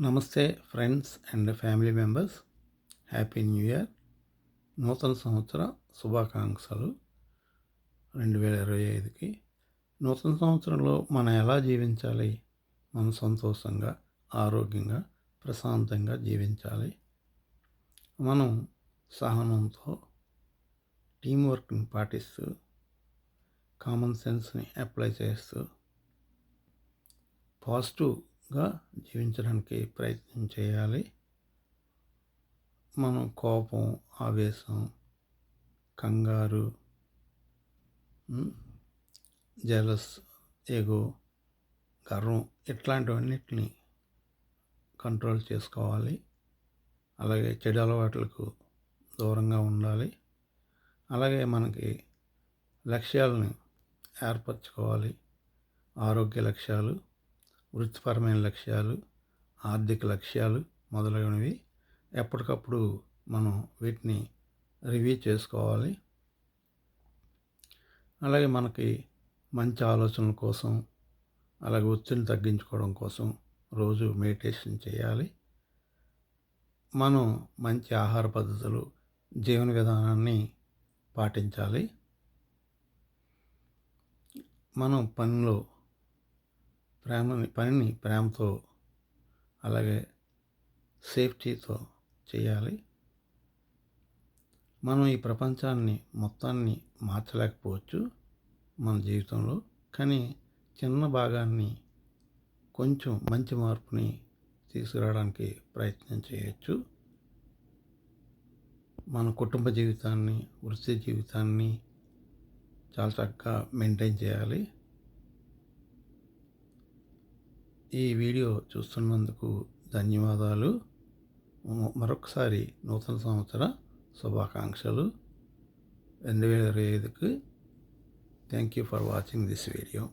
నమస్తే friends and family members. Happy new year. నూతన సంవత్సర శుభాకాంక్షలు రెండు వేల ఇరవై ఐదుకి. నూతన సంవత్సరంలో మనం ఎలా జీవించాలి? మనం సంతోషంగా ఆరోగ్యంగా ప్రశాంతంగా జీవించాలి. మనం సహనంతో టీం వర్క్ని పాటిస్తూ కామన్ సెన్స్ని అప్లై చేస్తూ పాజిటివ్ గా జీవించడానికి ప్రయత్నం చేయాలి. మనం కోపం ఆవేశం కంగారు జలస్ ఎగో గర్వం ఇట్లాంటివన్నిటిని కంట్రోల్ చేసుకోవాలి. అలాగే చెడు అలవాట్లకు దూరంగా ఉండాలి. అలాగే మనకి లక్ష్యాలను ఏర్పరచుకోవాలి. ఆరోగ్య లక్ష్యాలు వృత్తిపరమైన లక్ష్యాలు ఆర్థిక లక్ష్యాలు మొదలైనవి ఎప్పటికప్పుడు మనం వీటిని రివ్యూ చేసుకోవాలి. అలాగే మనకి మంచి ఆలోచనల కోసం అలాగే ఒత్తిడిని తగ్గించుకోవడం కోసం రోజు మెడిటేషన్ చేయాలి. మనం మంచి ఆహార పద్ధతులు జీవన విధానాన్ని పాటించాలి. మనం పనిలో ప్రేమని పనిని ప్రేమతో అలాగే సేఫ్టీతో చేయాలి. మనం ఈ ప్రపంచాన్ని మొత్తాన్ని మార్చలేకపోవచ్చు మన జీవితంలో. కానీ చిన్న భాగాన్ని కొంచెం మంచి మార్పుని తీసుకురావడానికి ప్రయత్నం చేయొచ్చు. మన కుటుంబ జీవితాన్ని వృత్తి జీవితాన్ని చాలా చక్కగా మెయింటైన్ చేయాలి. ఈ వీడియో చూస్తున్నందుకు ధన్యవాదాలు. మరొకసారి నూతన సంవత్సర శుభాకాంక్షలు. రెండు వేల ఇరవై ఐదుకు thank you for watching this video.